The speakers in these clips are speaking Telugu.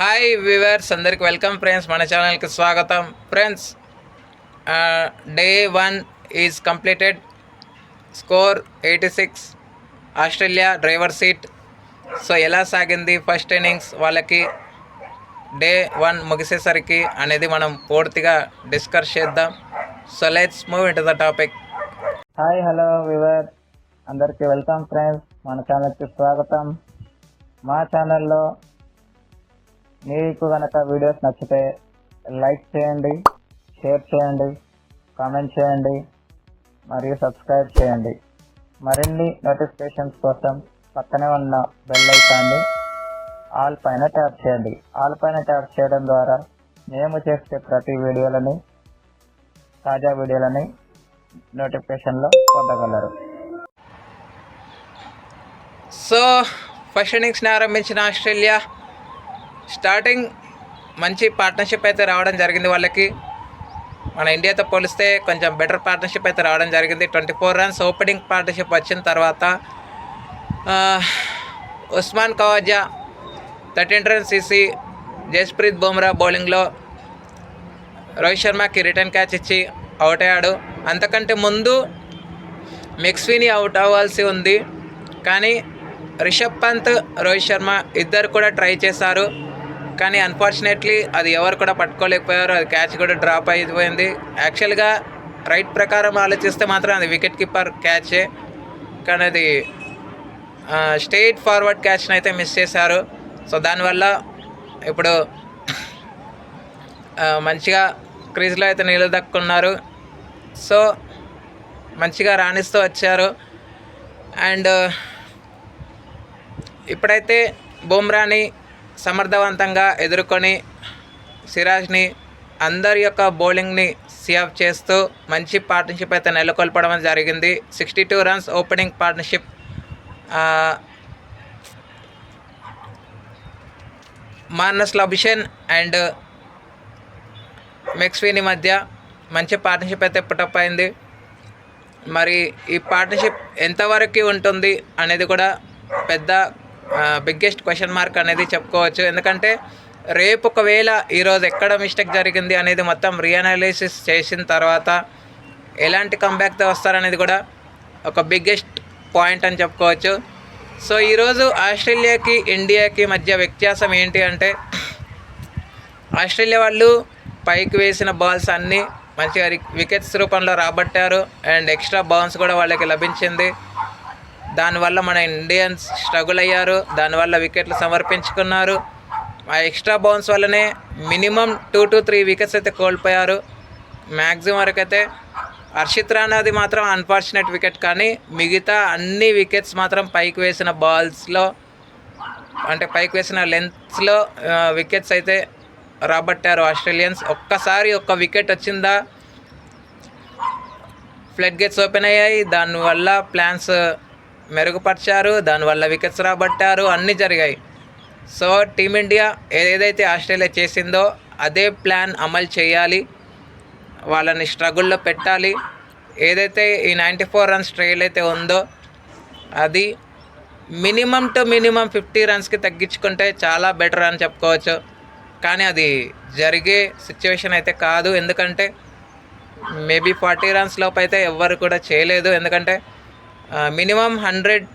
హాయ్ వ్యూవర్స్ అందరికి వెల్కమ్ ఫ్రెండ్స్ మన ఛానల్కి స్వాగతం. Friends day one is completed score eighty six Australia driver seat so ఎలా సాగింది ఫస్ట్ ఇన్నింగ్స్ వాళ్ళకి? డే వన్ ముగిసేసరికి అనేది మనం పూర్తిగా డిస్కస్ చేద్దాం. So let's move into the topic hi hello viewer అందరికీ వెల్కమ్ ఫ్రెండ్స్ మన ఛానల్కి స్వాగతం. మా ఛానల్లో మీకు కనుక వీడియోస్ నచ్చితే లైక్ చేయండి షేర్ చేయండి కామెంట్ చేయండి మరియు సబ్స్క్రైబ్ చేయండి. మరిన్ని నోటిఫికేషన్స్ కోసం పక్కనే ఉన్న బెల్ ఐకాన్ని ఆల్ పైన ట్యాప్ చేయండి. ఆల్ పైన ట్యాప్ చేయడం ద్వారా మేము చేసే ప్రతి వీడియోలని తాజా వీడియోలని నోటిఫికేషన్లో పొందగలరు. సో ఫస్ట్ ఇన్నింగ్స్ని ఆరంభించిన ఆస్ట్రేలియా స్టార్టింగ్ మంచి పార్ట్నర్షిప్ అయితే రావడం జరిగింది వాళ్ళకి. మన ఇండియాతో పోలిస్తే కొంచెం బెటర్ పార్ట్నర్షిప్ అయితే రావడం జరిగింది. Twenty four runs opening partnership వచ్చిన తర్వాత ఉస్మాన్ కవాజా థర్టీన్ రన్స్ తీసి జస్ప్రీత్ బుమ్రా బౌలింగ్లో రోహిత్ శర్మకి రిటర్న్ క్యాచ్ ఇచ్చి అవుట్ అయ్యాడు. అంతకంటే ముందు మెక్స్విని అవుట్ అవ్వాల్సి ఉంది. కానీ రిషబ్ పంత్ రోహిత్ శర్మ ఇద్దరు కూడా ట్రై చేశారు. కానీ అన్ఫార్చునేట్లీ అది ఎవరు కూడా పట్టుకోలేకపోయారు. అది క్యాచ్ కూడా డ్రాప్ అయిపోయింది. యాక్చువల్గా రైట్ ప్రకారం ఆలోచిస్తే మాత్రం అది వికెట్ కీపర్ క్యాచే కానీ అది స్ట్రైట్ ఫార్వర్డ్ క్యాచ్ని అయితే మిస్ చేశారు. సో దానివల్ల ఇప్పుడు మంచిగా క్రీజ్లో అయితే నిలదక్కున్నారు సో మంచిగా రాణిస్తూ వచ్చారు. అండ్ ఇప్పుడైతే బుమ్రాని సమర్థవంతంగా ఎదుర్కొని సిరాజ్ని అందరి యొక్క బౌలింగ్ని సేవ్ చేస్తూ మంచి పార్ట్నర్షిప్ అయితే నెలకొల్పడం జరిగింది. Sixty two runs opening partnership Marnus Labuschagne and McSweeney మధ్య మంచి పార్ట్నర్షిప్ అయితే పుట్టప్ అయింది. మరి ఈ పార్ట్నర్షిప్ ఎంతవరకు ఉంటుంది అనేది కూడా పెద్ద బిగ్గెస్ట్ క్వశ్చన్ మార్క్ అనేది చెప్పుకోవచ్చు. ఎందుకంటే రేపు ఒకవేళ ఈరోజు ఎక్కడ మిస్టేక్ జరిగింది అనేది మొత్తం రీఅనాలిసిస్ చేసిన తర్వాత ఎలాంటి కంబ్యాక్తో వస్తారనేది కూడా ఒక బిగ్గెస్ట్ పాయింట్ అని చెప్పుకోవచ్చు. సో ఈరోజు ఆస్ట్రేలియాకి ఇండియాకి మధ్య వ్యత్యాసం ఏంటి అంటే ఆస్ట్రేలియా వాళ్ళు పైకి వేసిన బాల్స్ అన్నీ మంచిగా వికెట్స్ రూపంలో రాబట్టారు. అండ్ ఎక్స్ట్రా బౌన్స్ కూడా వాళ్ళకి లభించింది. దానివల్ల మన ఇండియన్స్ స్ట్రగుల్ అయ్యారు దానివల్ల వికెట్లు సమర్పించుకున్నారు. ఆ ఎక్స్ట్రా బౌన్స్ వల్లనే minimum two to three wickets అయితే కోల్పోయారు. మ్యాక్సిమం వరకు అయితే హర్షిత్ రానాది మాత్రం అన్ఫార్చునేట్ వికెట్ కానీ మిగతా అన్ని వికెట్స్ మాత్రం పైకి వేసిన బాల్స్లో అంటే పైకి వేసిన లెంత్స్లో వికెట్స్ అయితే రాబట్టారు ఆస్ట్రేలియన్స్. ఒక్కసారి ఒక్క వికెట్ వచ్చిందా? ఫ్లడ్ గేట్స్ ఓపెన్ అయ్యాయి. దానివల్ల ప్లాన్స్ మెరుగుపరిచారు దానివల్ల వికెట్స్ రాబట్టారు అన్నీ జరిగాయి. సో టీమిండియా ఏదైతే ఆస్ట్రేలియా చేసిందో అదే ప్లాన్ అమలు చేయాలి. వాళ్ళని స్ట్రగుల్లో పెట్టాలి. ఏదైతే ఈ నైంటీ ఫోర్ రన్స్ ట్రైల్ అయితే ఉందో అది మినిమం టు మినిమం ఫిఫ్టీ రన్స్కి తగ్గించుకుంటే చాలా బెటర్ అని చెప్పుకోవచ్చు. కానీ అది జరిగే సిచ్యువేషన్ అయితే కాదు. ఎందుకంటే మేబీ ఫార్టీ రన్స్ లోపు అయితే ఎవ్వరు కూడా చేయలేదు. ఎందుకంటే మినిమం హండ్రెడ్.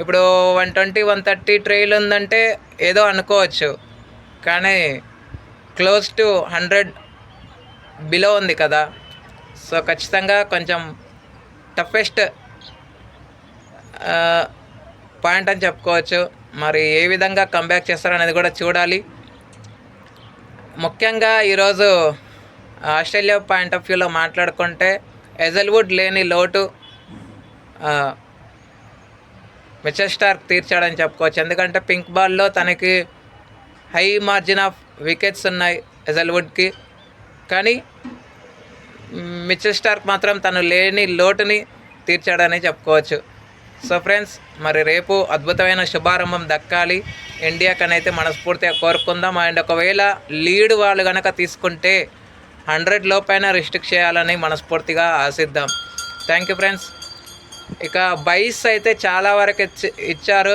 ఇప్పుడు one twenty one thirty trail ఉందంటే ఏదో అనుకోవచ్చు. కానీ క్లోజ్ టు హండ్రెడ్ బిలో ఉంది కదా. సో ఖచ్చితంగా కొంచెం టఫెస్ట్ పాయింట్ అని చెప్పుకోవచ్చు. మరి ఏ విధంగా కంబ్యాక్ చేస్తారనేది కూడా చూడాలి. ముఖ్యంగా ఈరోజు ఆస్ట్రేలియా పాయింట్ ఆఫ్ వ్యూలో మాట్లాడుకుంటే ఎజల్వుడ్ లేని లోటు మిచెల్ స్టార్క్ తీర్చాడని చెప్పుకోవచ్చు. ఎందుకంటే పింక్ బాల్లో తనకి హై మార్జిన్ ఆఫ్ వికెట్స్ ఉన్నాయి ఎజల్వుడ్కి కానీ మిచెల్ స్టార్క్ మాత్రం తను లేని లోటుని తీర్చాడని చెప్పుకోవచ్చు. సో ఫ్రెండ్స్ మరి రేపు అద్భుతమైన శుభారంభం దక్కాలి. ఇండియాకనైతే మనస్ఫూర్తిగా కోరుకుందాం. అండ్ ఒకవేళ లీడ్ వాళ్ళు కనుక తీసుకుంటే హండ్రెడ్ లోపైన రిస్ట్రిక్ట్ చేయాలని మనస్ఫూర్తిగా ఆశిద్దాం. Thank you friends. ఇక బైస్ అయితే చాలా వరకు ఇచ్చి ఇచ్చారు.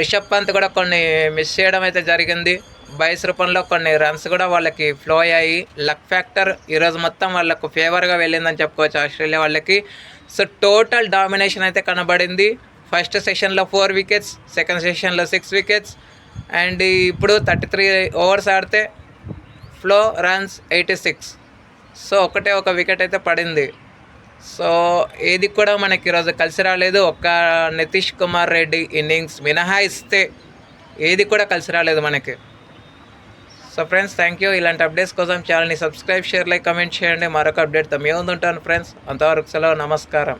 రిషబ్ పంత్ కూడా కొన్ని మిస్ చేయడం అయితే జరిగింది. బైస్ రూపంలో కొన్ని రన్స్ కూడా వాళ్ళకి ఫ్లో అయ్యాయి. లక్ ఫ్యాక్టర్ ఈరోజు మొత్తం వాళ్ళకు ఫేవర్గా వెళ్ళిందని చెప్పుకోవచ్చు ఆస్ట్రేలియా వాళ్ళకి. సో టోటల్ డామినేషన్ అయితే కనబడింది. ఫస్ట్ సెషన్లో ఫోర్ వికెట్స్ సెకండ్ సెషన్లో సిక్స్ వికెట్స్ అండ్ ఇప్పుడు థర్టీ త్రీ ఓవర్స్ ఆడితే flow runs eighty six so ఒకటే ఒక వికెట్ అయితే పడింది. సో ఏది కూడా మనకి ఈరోజు కలిసి రాలేదు. ఒక్క నితీష్ కుమార్ రెడ్డి ఇన్నింగ్స్ మినహాయిస్తే ఏది కూడా కలిసి రాలేదు మనకి. సో ఫ్రెండ్స్ థ్యాంక్ యూ ఇలాంటి అప్డేట్స్ కోసం ఛానల్ని సబ్స్క్రైబ్ షేర్ లైక్ కమెంట్ చేయండి. మరొక అప్డేట్తో మేము ఉంటాను ఫ్రెండ్స్. అంతవరకు సెలవు నమస్కారం.